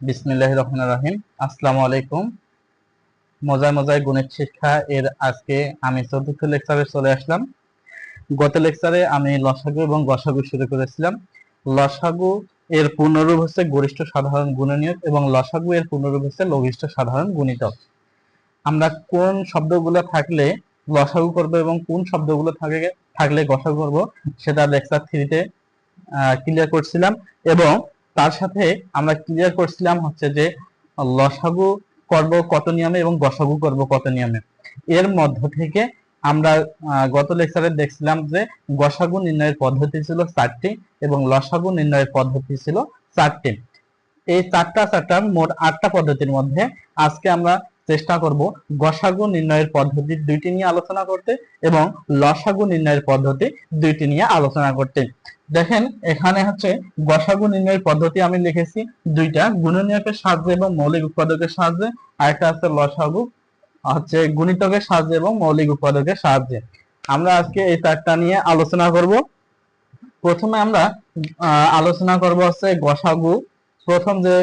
বিসমিল্লাহ রহমান রাহিম। আসসালামু আলাইকুম। মজায় মজায় গণিত শিক্ষা এর আজকে আমি চতুর্থ লেকচারে চলে আসলাম। গত লেকচারে আমি লসাগু এবং গসাগু শুরু করেছিলাম। লসাগু এর পূর্ণরূপ হচ্ছে গরিষ্ঠ সাধারণ গুণনীয়ক এবং লসাগু এর পূর্ণরূপ হচ্ছে লঘিষ্ঠ সাধারণ গুণিতক। আমরা কোন শব্দগুলো থাকলে লসাগু করব এবং কোন শব্দগুলো থাকে, থাকলে গসাগু করব, সেটা লেকচার থ্রিতে ক্লিয়ার করছিলাম। এবং তার সাথে আমরা ক্লিয়ার করছিলাম হচ্ছে যে লসাগু করব কত নিয়মে এবং গসাগু করব কত নিয়মে। এর মধ্য থেকে আমরা গত লেকচারে দেখছিলাম যে গসাগু নির্ণয়ের পদ্ধতি ছিল চারটি এবং লসাগু নির্ণয়ের পদ্ধতি ছিল চারটি। এই চারটা চারটা মোট আটটা পদ্ধতির মধ্যে আজকে আমরা চেষ্টা করব গসাগু নির্ণয়ের পদ্ধতি দুইটি নিয়ে আলোচনা করতে এবং লসাগু নির্ণয়ের পদ্ধতি দুইটি নিয়ে আলোচনা করতে। দেখেন, এখানে হচ্ছে গসাগু নির্ণয়ের পদ্ধতি আমি লিখেছি দুইটা, গুণনীয়কের সাহায্যে এবং মৌলিক উৎপাদকের সাহায্যে, আরেকটা আছে লসাগু, হচ্ছে গুণিতকের সাহায্যে এবং মৌলিক উৎপাদকের সাহায্যে। আমরা আজকে এই চারটা নিয়ে আলোচনা করব। প্রথমে আমরা আলোচনা করব হচ্ছে গসাগু, প্রথম যে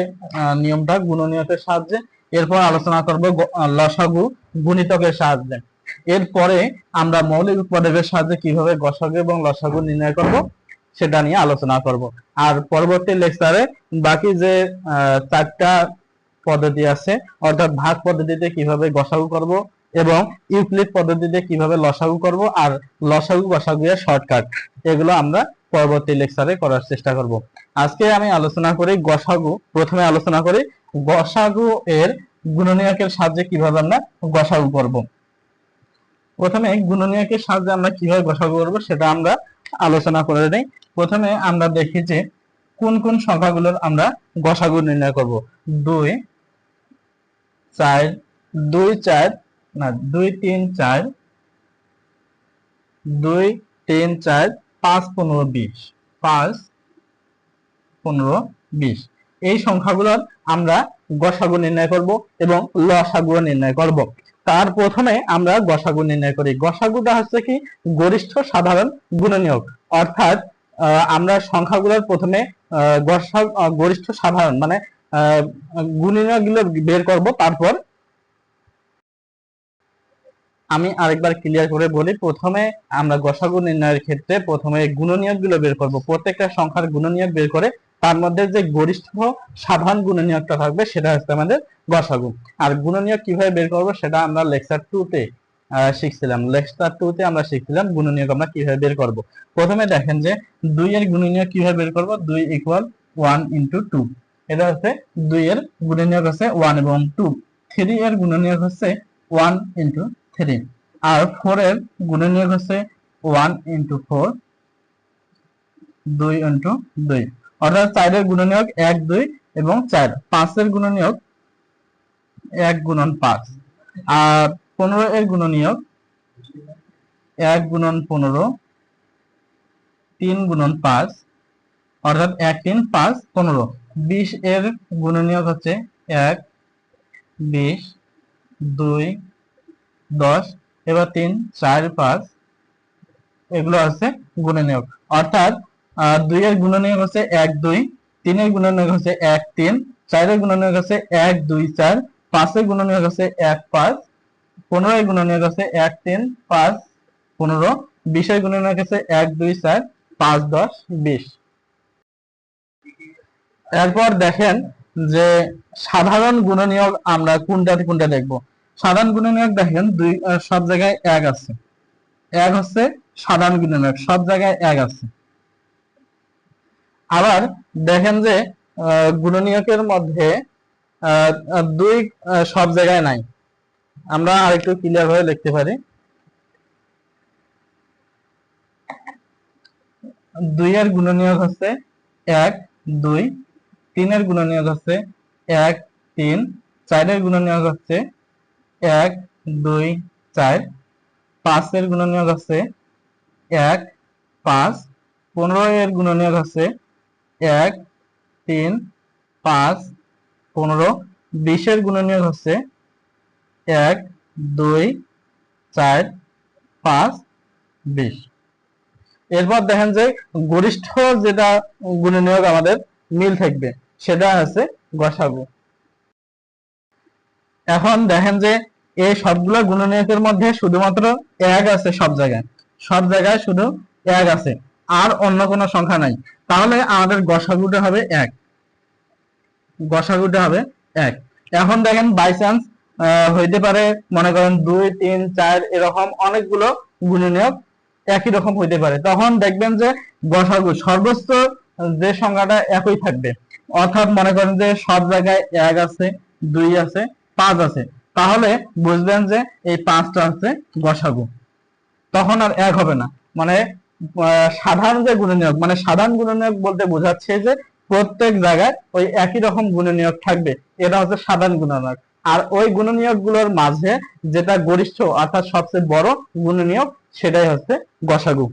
নিয়মটা গুণনীয়কের সাহায্যে এরপর আলোচনা করব লসাগু গুণিতকের সাহায্যে। এরপরে আমরা মৌলিক উৎপাদকের সাহায্যে কীভাবে গসাগু এবং লসাগু নির্ণয় করব, সেটা নিয়ে আলোচনা করব। আর পরবর্তী লেকচারে বাকি যে চারটা পদ্ধতি আছে, অর্থাৎ ভাগ পদ্ধতিতে কীভাবে গসাগু করব এবং ইউক্লিড পদ্ধতিতে কীভাবে লসাগু করব আর লসাগু গসাগু এর শর্টকাট, এগুলো আমরা পরবর্তী লেকচারে করার চেষ্টা করব। আজকে আমি আলোচনা করি গসাগু, প্রথমে আলোচনা করি গসাগু এর গুণনীয়কের সাহায্যে কীভাবে আমরা গসাগু করব? প্রথমে গুণনীয়কের সাহায্যে আমরা কীভাবে গসাগু করব সেটা আমরা আলোচনা করে নিই প্রথমে আমরা দেখি যে কোন কোন সংখ্যাগুলোর আমরা গসাগু নির্ণয় করব। দুই, চার দুই, চার, না, দুই, তিন, চার, দুই, তিন, চার, পাঁচ, পনেরো, বিশ, পাঁচ, পনেরো, বিশ। এই সংখ্যাগুলোর আমরা গসাগু নির্ণয় করব এবং লসাগু নির্ণয় করব। তার প্রথমে আমরা গসাগু নির্ণয় করি। গসাগুটা হচ্ছে কি? গরিষ্ঠ সাধারণ গুণনীয়ক। অর্থাৎ আমরা সংখ্যাগুলোর প্রথমে গরিষ্ঠ সাধারণ মানে গুণনীয়কগুলো বের করব, তারপর আমি আরেকবার ক্লিয়ার করে বলি, প্রথমে আমরা গসাগু নির্ণয়ের ক্ষেত্রে প্রথমে গুণনীয়কগুলো বের করব। প্রত্যেকটা সংখ্যার গুণনীয়ক বের করে তার মধ্যে যে গরিষ্ঠ সাধারণ গুণনীয়কটা থাকবে সেটা হচ্ছে আমাদের গসাগু। আর গুণনীয়ক কীভাবে বের করব সেটা আমরা লেকচার টু তে শিখছিলাম। লেকচার টু তে আমরা শিখছিলাম গুণনীয়ক আমরা কীভাবে বের করব। প্রথমে দেখেন যে দুই এর গুণনীয়ক কীভাবে বের করব? দুই ইকুয়াল ওয়ান ইন্টু টু এটা হচ্ছে দুই এর গুণনীয়ক হচ্ছে ওয়ান এবং টু থ্রি এর গুণনীয়ক হচ্ছে ওয়ান ইন্টু থ্রি আর ফোর এর গুণনীয়ক হচ্ছে ওয়ান ইন্টু ফোর দুই ইন্টু দুই। অর্থাৎ চারের গুণনীয়ক এক, দুই এবং চার। পাঁচের গুণনীয়ক এক গুণন পাঁচ। আর পনেরো এর গুণনীয়ক এক গুণন পনেরো, তিন গুণন পাঁচ, অর্থাৎ এক তিন পাঁচ পনেরো। বিশ এর গুণনীয়ক হচ্ছে এক, বিশ, দুই দশ, এবার তিন, চার, পাঁচ, এগুলো আছে গুণনীয়ক। অর্থাৎ দুই এর গুণনীয়ক হচ্ছে এক, দুই, তিনের গুণনীয়ক হচ্ছে এক, তিন, চারের গুণনীয়ক হচ্ছে এক, দুই, চার, পাঁচের গুণনীয়ক হচ্ছে এক, পাঁচ পনেরো গুণনীয়ক হচ্ছে এক, তিন, পাঁচ, পনেরো, বিশের গুণনীয়ক হচ্ছে এক, দুই, চার, পাঁচ, দশ, বিশ। এরপর দেখেন যে সাধারণ গুণনীয়ক আমরা কোনটাতে কোনটা দেখব? সাধারণ গুণনীয়ক দেখেন, দুই সব জায়গায় এক আছে। এক হচ্ছে সাধারণ গুণনীয়ক, সব জায়গায় এক আছে। আবার দেখেন যে গুণনীয়কের মধ্যে দুই সব জায়গায় নাই। আমরা আরেকটু ক্লিয়ার ভাবে লিখতে পারি। দুই এর গুণনীয়ক হচ্ছে এক, দুই, তিনের গুণনীয়ক হচ্ছে এক, তিন, চারের গুণনীয়ক হচ্ছে এক, দুই, চার পাঁচের গুণনীয়ক আছে। এক, পাঁচ, পনেরো এর গুণনীয়ক আছে। এক, তিন, পাঁচ, পনেরো বিশের গুণনীয়ক হচ্ছে এক, দুই, চার, পাঁচ, বিশ। এরপর দেখেন যে গরিষ্ঠ যেটা গুণনীয়ক আমাদের মিল থাকবে, সেটা আছে গসাগু। এখন দেখেন যে এই সবগুলো গুণনীয়কের মধ্যে শুধুমাত্র এক আছে সব জায়গায়। সব জায়গায় শুধু এক আছে, আর অন্য কোনো সংখ্যা নাই। তাহলে আমাদের গসাগুটা হবে এক। গসাগুটা হবে এক। এখন দেখেন বাই চান্স হইতে পারে, মনে করেন দুই, তিন, চার, এরকম অনেকগুলো গুণনীয়ক একই রকম হইতে পারে। তখন দেখবেন যে গসাগু সর্বোচ্চ যে সংখ্যাটা একই থাকবে। অর্থাৎ মনে করেন যে সব জায়গায় এক আছে, দুই আছে, পাঁচ আছে। তাহলে বুঝবেন যে এই পাঁচটা হচ্ছে গসাগু তখন আর এক হবে না। মানে সাধারণ যে গুণনীয়ক মানে সাধারণ গুণনীয়ক বলতে বোঝাচ্ছে যে প্রত্যেক জায়গায় ওই একই রকম গুণনীয়ক থাকবে। এটা হচ্ছে সাধারণ গুণনীয়ক। আর ওই গুণনীয়কগুলোর মাঝে যেটা গরিষ্ঠ অর্থাৎ সবচেয়ে বড় গুণনীয়ক, সেটাই হচ্ছে গসাগু।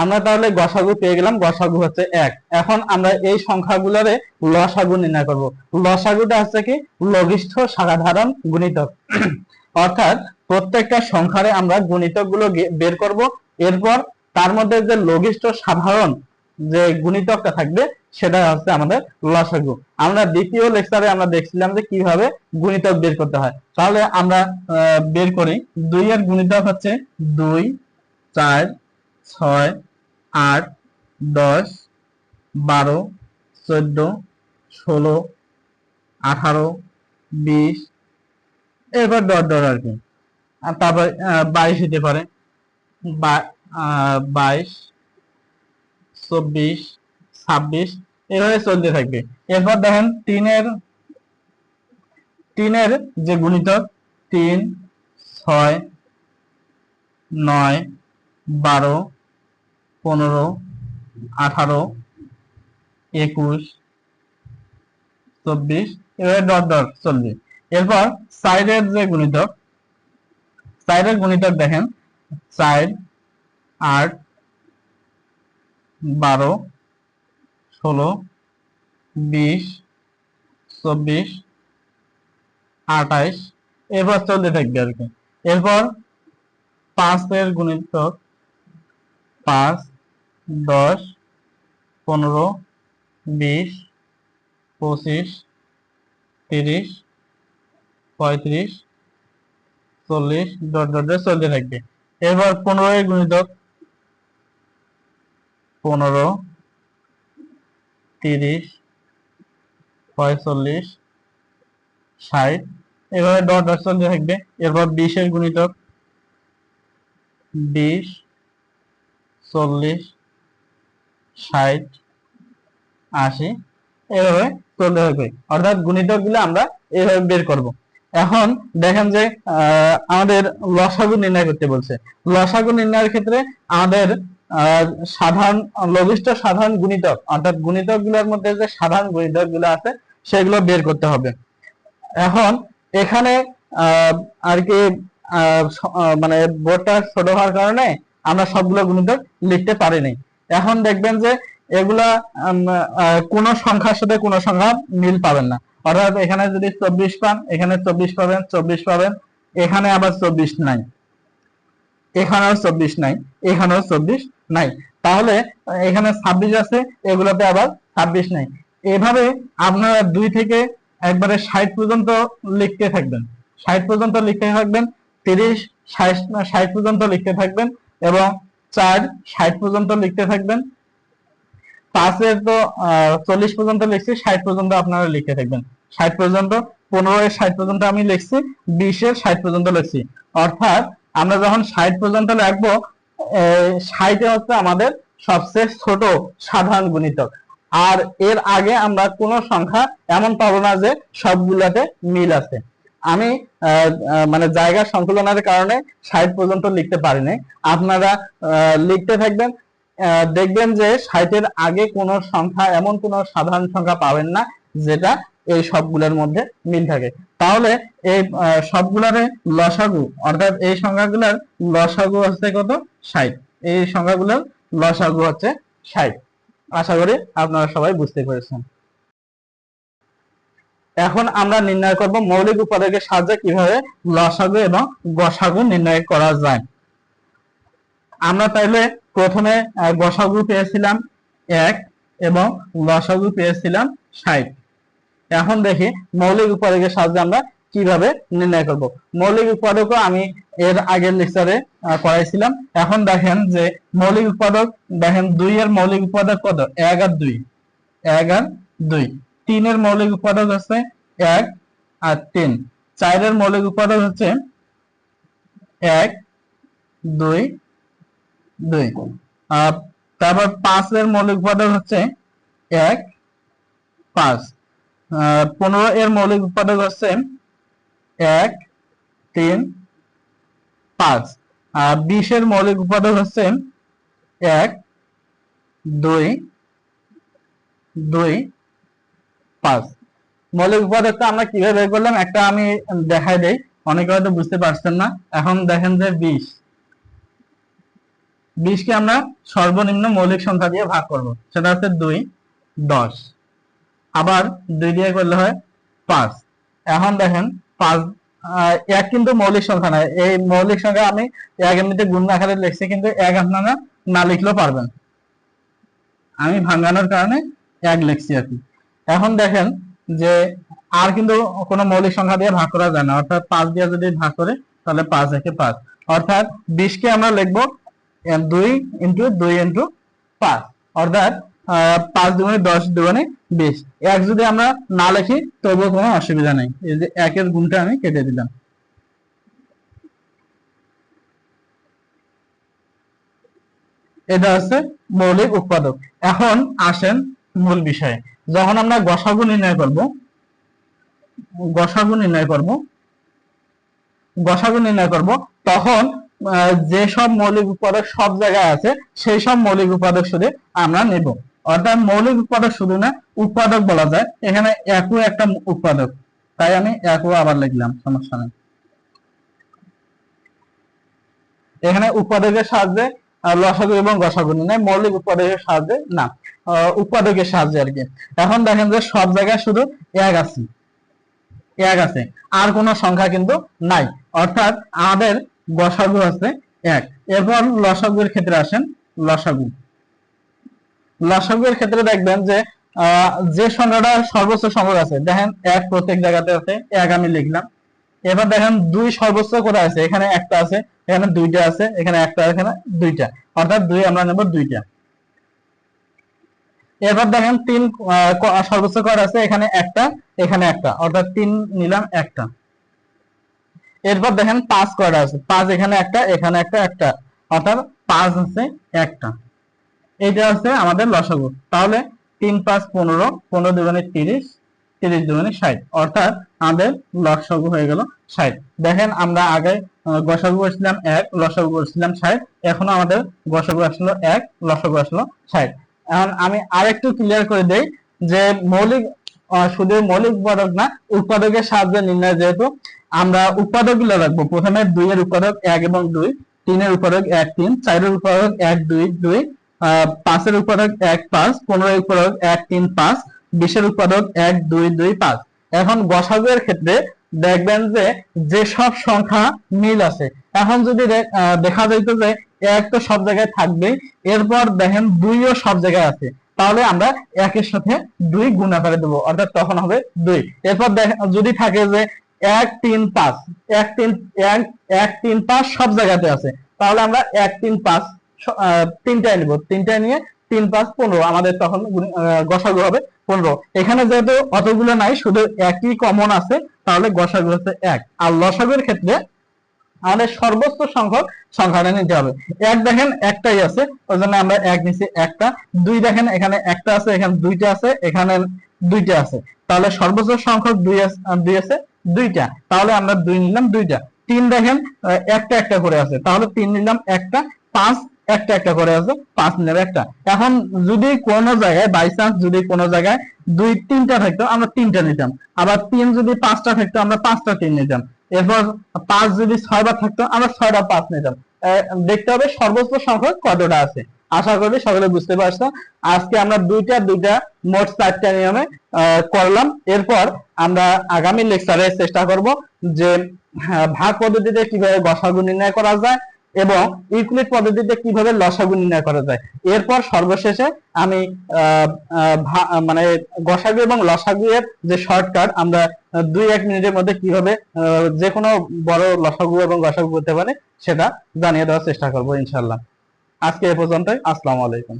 আমরা তাহলে গসাগু পেয়ে গেলাম, গসাগু হচ্ছে এক। এখন আমরা এই সংখ্যাগুলোরে লসাগু নির্ণয় করব। লসাগুটা হচ্ছে কি? লঘিষ্ঠ সাধারণ গুণিতক। অর্থাৎ প্রত্যেকটা সংখ্যারে আমরা গুণিতকগুলো বের করব। এরপর তার মধ্যে যে লঘিষ্ঠ সাধারণ যে গুণিতকটা থাকবে, সেটা হচ্ছে আমাদের লসাগু। আমরা দ্বিতীয় লেকচারে আমরা দেখছিলাম যে কীভাবে গুণিতক বের করতে হয়। তাহলে আমরা বের করি। দুই এর গুণিতক হচ্ছে দুই, চার, ছয় আট, দশ, বারো, চোদ্দ, ষোলো, আঠারো, বিশ এবার ডট ডট আর কি। আর তারপর বাইশ হতে পারে। বাইশ, চব্বিশ, ছাব্বিশ, এভাবে চলতে থাকবে। এরপর দেখেন তিনের তিনের যে গুণিতক, তিন, ছয়, নয়, বারো পনেরো, আঠারো, একুশ, চব্বিশ এভাবে ডট ডট চলবে এরপর সাইডের যে গুণিতক, সাইডের গুণিতক দেখেন, সাইড আট, বারো, ষোলো, বিশ, চব্বিশ, আঠাইশ, এরপর চলতে থাকবে আর কি। এরপর পাঁচের গুণিতক, পাঁচ দশ, পনেরো, বিশ, পঁচিশ, তিরিশ, পঁয়ত্রিশ, চল্লিশ ডট ডট ডট চলতে থাকবে এরপর পনেরো গুণিতক পনেরো, তিরিশ পঁয়তাল্লিশ ষাট, এভাবে ডট ডট চলতে থাকবে এরপর বিশের গুণিতক বিশ, চল্লিশ ষাট, আশি এভাবে চলতে থাকবে অর্থাৎ গুণিতকগুলো আমরা এভাবে বের করব। এখন দেখেন যে আমাদের লসাগু নির্ণয় করতে বলছে। লসাগু নির্ণয়ের ক্ষেত্রে আমাদের সাধারণ, লঘিষ্ঠ সাধারণ গুণিতক, অর্থাৎ গুণিতকগুলোর মধ্যে যে সাধারণ গুণিতকগুলো আছে, সেগুলো বের করতে হবে। এখন এখানে আর কি মানে বোর্ডটা ছোট হওয়ার কারণে আমরা সবগুলো গুণিতক লিখতে পারিনি। এখন দেখবেন যে এগুলা কোনো সংখ্যার সাথে কোনো সংখ্যা মিল পাবেন না। অর্থাৎ এখানে যদি চব্বিশ পান, এখানে চব্বিশ পাবেন চব্বিশ পাবেন, এখানে আবার চব্বিশ নাই। এখানেও চব্বিশ নাই, এখানেও চব্বিশ নাই। তাহলে, এখানে ছাব্বিশ আছে, এগুলোতে আবার ছাব্বিশ নাই। এভাবে আপনারা দুই থেকে একবারে ষাট পর্যন্ত লিখতে থাকবেন। ষাট পর্যন্ত লিখতে থাকবেন, তিরিশ ষাট পর্যন্ত লিখতে থাকবেন এবং চার, ষাট পর্যন্ত লিখতে থাকবেন। পাঁচের তো চল্লিশ পর্যন্ত লিখছি, ষাট পর্যন্ত আপনারা লিখতে থাকবেন। ষাট পর্যন্ত, পনেরো এর ষাট পর্যন্ত আমি লিখছি বিশের ষাট পর্যন্ত লিখছি। অর্থাৎ আমরা যখন ষাট পর্যন্ত লিখব ষাটে হচ্ছে আমাদের সবচেয়ে ছোট সাধারণ গুণিতক। আর এর আগে আমরা কোন সংখ্যা এমন পাবো না যে সবগুলাতে মিল আছে। আমি মানে জায়গা সংকুলনের কারণে ষাট পর্যন্ত লিখতে পারিনি। আপনারা আহ, লিখতে থাকবেন দেখবেন যে ষাটের আগে কোন সংখ্যা এমন কোন সাধারণ সংখ্যা পাবেন না যেটা এই সবগুলোর মধ্যে মিল থাকে। তাহলে এই সবগুলোরে লসাগু অর্থাৎ এই সংখ্যাগুলোর লসাগু হচ্ছে কত? ষাট। এই সংখ্যাগুলোর লসাগু হচ্ছে ষাট। আশা করি আপনারা সবাই বুঝতে পেরেছেন। এখন আমরা নির্ণয় করব মৌলিক উপাদানের সাহায্যে কীভাবে লসাগু এবং গসাগু নির্ণয় করা যায়। আমরা তাইলে প্রথমে গসাগু পেয়েছিলাম এক এবং লসাগু পেয়েছিলাম ষাট। এখন দেখি মৌলিক উৎপাদকের সাহায্যে আমরা কীভাবে নির্ণয় করব। মৌলিক উৎপাদকও আমি এর আগের লেকচারে করাইছিলাম এখন দেখেন যে মৌলিক উৎপাদক দেখেন দুই এর মৌলিক উৎপাদক কত? এক আর দুই। এক আর দুই। তিনের মৌলিক উৎপাদক হচ্ছে এক আর তিন। চারের মৌলিক উৎপাদক হচ্ছে এক, দুই দুই। আর তারপর পাঁচের মৌলিক উৎপাদক হচ্ছে এক, পাঁচ। পনেরো এর মৌলিক উৎপাদক হচ্ছে এক, তিন, পাঁচ। আর বিশের মৌলিক উৎপাদক হচ্ছে এক, দুই দুই। পাঁচ মৌলিক উৎপাদকটা আমরা কীভাবে বের করলাম একটা আমি দেখাই দেই। অনেকে হয়তো বুঝতে পারছেন না। এখন দেখেন যে বিশ। বিশকে আমরা সর্বনিম্ন মৌলিক সংখ্যা দিয়ে ভাগ করব। সেটা হচ্ছে দুই, দশ। আবার দুই দিয়ে করলে হয় পাঁচ। এখন দেখেন পাঁচ এক কিন্তু মৌলিক সংখ্যা নয় এই মৌলিক সংখ্যা আমি এক এমনিতে গুণ আকারে লিখছি, কিন্তু এক আপনারা না লিখলেও পারবেন। আমি ভাঙানোর কারণে এক লিখছি আর কি। এখন দেখেন যে আর কিন্তু কোনো মৌলিক সংখ্যা দিয়ে ভাগ করা যায় না। অর্থাৎ পাঁচ দিয়ে যদি ভাগ করে, তাহলে পাঁচ একে পাঁচ। অর্থাৎ বিশকে আমরা লিখব দুই ইন্টু দুই ইন্টু পাঁচ। অর্থাৎ পাঁচ দুগুণে দশ দুগুণে বিশ। এক যদি আমরা না লিখি, তবুও কোনো অসুবিধা নেই। এই যে একের গুণটা আমি কেটে দিলাম। এটা হচ্ছে মৌলিক উৎপাদক। এখন আসেন মূল বিষয়ে। যখন আমরা গসাগু নির্ণয় করব, গসাগু নির্ণয় করব, গসাগু নির্ণয় করব, তখন যে সব মৌলিক উৎপাদক সব জায়গায় আছে সেই সব মৌলিক উৎপাদক শুধু আমরা নেব। অর্থাৎ মৌলিক উৎপাদক শুধু না, উৎপাদক বলা যায়। এখানে একও একটা উৎপাদক। তাই আমি একও আবার লিখলাম, সমস্যা নেই। এখানে উৎপাদকের সাহায্যে লসাগু এবং গসাগু নির্ণয় মৌলিক উৎপাদকের সাহায্যে না। উৎপাদকের সাহায্যে আর কি। এখন দেখেন যে সব জায়গায় শুধু এক আছে। এক আছে। আর কোনো সংখ্যা কিন্তু নাই। অর্থাৎ আমাদের গসাগু আছে এক। এরপর লসাগুর ক্ষেত্রে আসেন লসাগু। লসাগুর ক্ষেত্রে দেখবেন যে যে সংখ্যাটা সর্বোচ্চ সংখ্যক আছে, দেখেন এক প্রত্যেক জায়গাতে আছে, এক আমি লিখলাম। এবার দেখেন দুই সর্বোচ্চ করে আছে? এখানে একটা আছে, এখানে দুইটা আছে, এখানে একটা, এখানে দুইটা। অর্থাৎ দুই আমরা নেব দুইটা। এরপর দেখেন তিন সর্বোচ্চ কর আছে, এখানে একটা এখানে একটা, অর্থাৎ তিন নিলাম একটা। এরপর দেখেন পাঁচ কয়টা আছে, পাঁচ এখানে একটা এখানে একটা একটা, অর্থাৎ পাঁচ আছে একটা। এটা হচ্ছে আমাদের লসাগু। তাহলে তিন, পাঁচ, পনেরো পনেরো দুগুণে তিরিশ তিরিশ দুগুণে ষাট, অর্থাৎ আমাদের লসাগু হয়ে গেল ষাট। দেখেন আমরা আগে গসাগু করছিলাম এক, লসাগু করছিলাম ষাট, এখনও আমাদের গসাগু আসলো এক, লসাগু আসলো ষাট। এখন আমি আরেকটু ক্লিয়ার করে দেই যে মৌলিক শুধু মৌলিক উৎপাদক না, উৎপাদকের সাহায্যে নির্ণয় যেহেতু, আমরা উৎপাদকগুলো রাখব। প্রথমে দুই এর উৎপাদক এক এবং দুই, তিনের উৎপাদক এক, তিন, চারের উৎপাদক এক, দুই দুই পাঁচের উৎপাদক এক, পাঁচ, পনেরোর উৎপাদক এক, তিন, পাঁচ, বিশের উৎপাদক এক, দুই দুই, পাঁচ। এখন গসাগুয়ের ক্ষেত্রে দেখবেন যে যে সব সংখ্যা মিল আছে। এখন যদি দেখা যাইতো যে এক তো সব জায়গায় থাকবেই এরপর দেখেন দুইও সব জায়গায় আছে। তাহলে আমরা একের সাথে দুই গুণ আকারে দেবো, অর্থাৎ তখন হবে দুই। এরপর যদি থাকে যে এক, তিন, পাঁচ, এক, তিন, এক এক, তিন, পাঁচ সব জায়গাতে আছে, তাহলে আমরা এক, তিন, পাঁচ তিনটায় নিব। তিনটায় নিয়ে তিন, পাঁচ, পনেরো, আমাদের তখন গসাগু হবে পনেরো। এখানে যেহেতু অতগুলো নাই, শুধু একই কমন আছে, তাহলে গসাগু হচ্ছে এক। আর লসাগুর ক্ষেত্রে আমাদের সর্বোচ্চ সংখ্যক সংখ্যাটা নিতে হবে। এক দেখেন একটাই আছে ওই জন্য আমরা এক নিচ্ছি একটা। দুই দেখেন এখানে একটা আছে, এখানে দুইটা আছে, এখানে দুইটা আছে। তাহলে সর্বোচ্চ সংখ্যক দুই দুই আছে, দুইটা। তাহলে আমরা দুই নিলাম দুইটা। তিন দেখেন একটা একটা করে আছে। তাহলে তিন নিলাম একটা, পাঁচ একটা একটা করে আছে, পাঁচ নিলাম একটা। এখন যদি কোনো জায়গায় বাই চান্স যদি কোনো জায়গায় দুই তিনটা থাকতো, আমরা তিনটা নিতাম। আবার তিন যদি পাঁচটা থাকতো, আমরা পাঁচটা তিন নিতাম। এরপর পাঁচ যদি ছয়বার থাকতো আমরা ছয়টা পাঁচ নিতাম। দেখতে হবে সর্বোচ্চ সংখ্যক কতটা আছে। আশা করি সকলে বুঝতে পারছ। আজকে আমরা দুইটা দুইটা মোট চারটা নিয়মে করলাম। এরপর আমরা আগামী লেকচারে চেষ্টা করব যে হ্যাঁ, ভাগ পদ্ধতিতে কীভাবে গসাগু নির্ণয় করা যায় এবং ইউক্লিড পদ্ধতিতে কীভাবে লসাগু নির্ণয় করা যায়? এরপর সর্বশেষে আমি মানে গসাগু এবং লসাগু এর যে শর্টকাট আমরা দুই এক মিনিটের মধ্যে কীভাবে যে কোনো বড় লসাগু এবং গসাগু করতে পারে, সেটা জানিয়ে দেওয়ার চেষ্টা করব ইনশাল্লাহ আজকে এ পর্যন্তই, আসসালামু আলাইকুম।